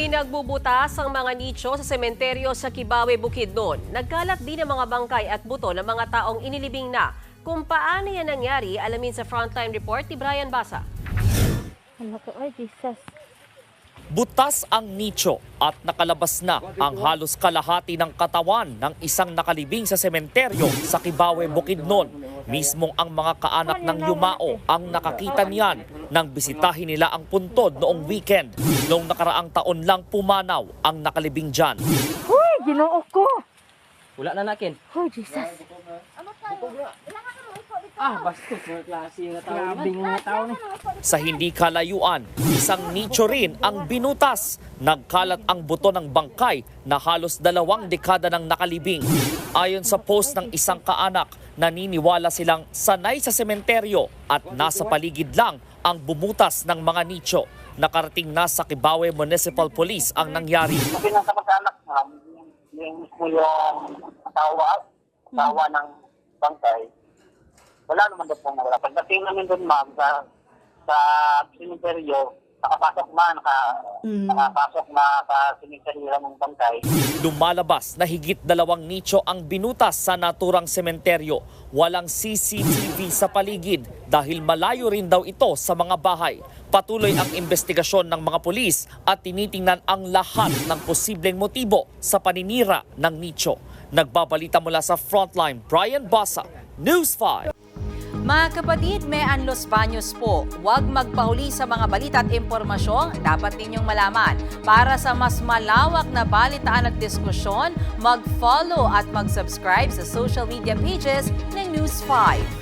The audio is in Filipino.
Pinagbubutas ang mga nicho sa sementeryo sa Kibawe, Bukidnon. Nagkalat din ang mga bangkay at buto ng mga taong inilibing na. Kung paano yan nangyari, alamin sa Frontline Report ni Brian Basa. Ano ko, ay Jesus. Butas ang nicho at nakalabas na ang halos kalahati ng katawan ng isang nakalibing sa sementeryo sa Kibawe, Bukidnon. Mismong ang mga kaanak ng Yumao ang nakakita niyan nang bisitahin nila ang puntod noong weekend. Noong nakaraang taon lang pumanaw ang nakalibing dyan. Uy, ginoo ko. Wala na nakin. Oh, Jesus. Ah, bastos mga klase nga tao. Grabing mga tao ni. Sa hindi kalayuan, isang nicho rin ang binutas. Nagkalat ang buto ng bangkay na halos dalawang dekada ng nakalibing. Ayon sa post ng isang kaanak, naniniwala silang sanay sa sementeryo at nasa paligid lang ang bumutas ng mga nicho. Nakarating na sa Kibawe Municipal Police ang nangyari. Sabi lang sa mag-anak ma'am, yung mismo yung asawa, asawa ng bangkay, wala naman doon pong nawala. Pagdating namin doon ma'am sa sa simenteryo, nakapasok na, naka, nakapasok na sa simenteryo ng bangkay. Lumalabas na higit dalawang nicho ang binutas sa naturang sementeryo. Walang CCTV sa paligid dahil malayo rin daw ito sa mga bahay. Patuloy ang investigasyon ng mga pulis at tinitingnan ang lahat ng posibleng motibo sa paninira ng nicho. Nagbabalita mula sa Frontline, Brian Basa, News 5. Mga kapatid, may Anlos Baños po. Huwag magpahuli sa mga balita at impormasyong dapat ninyong malaman. Para sa mas malawak na balitaan at diskusyon, mag-follow at mag-subscribe sa social media pages ng News 5.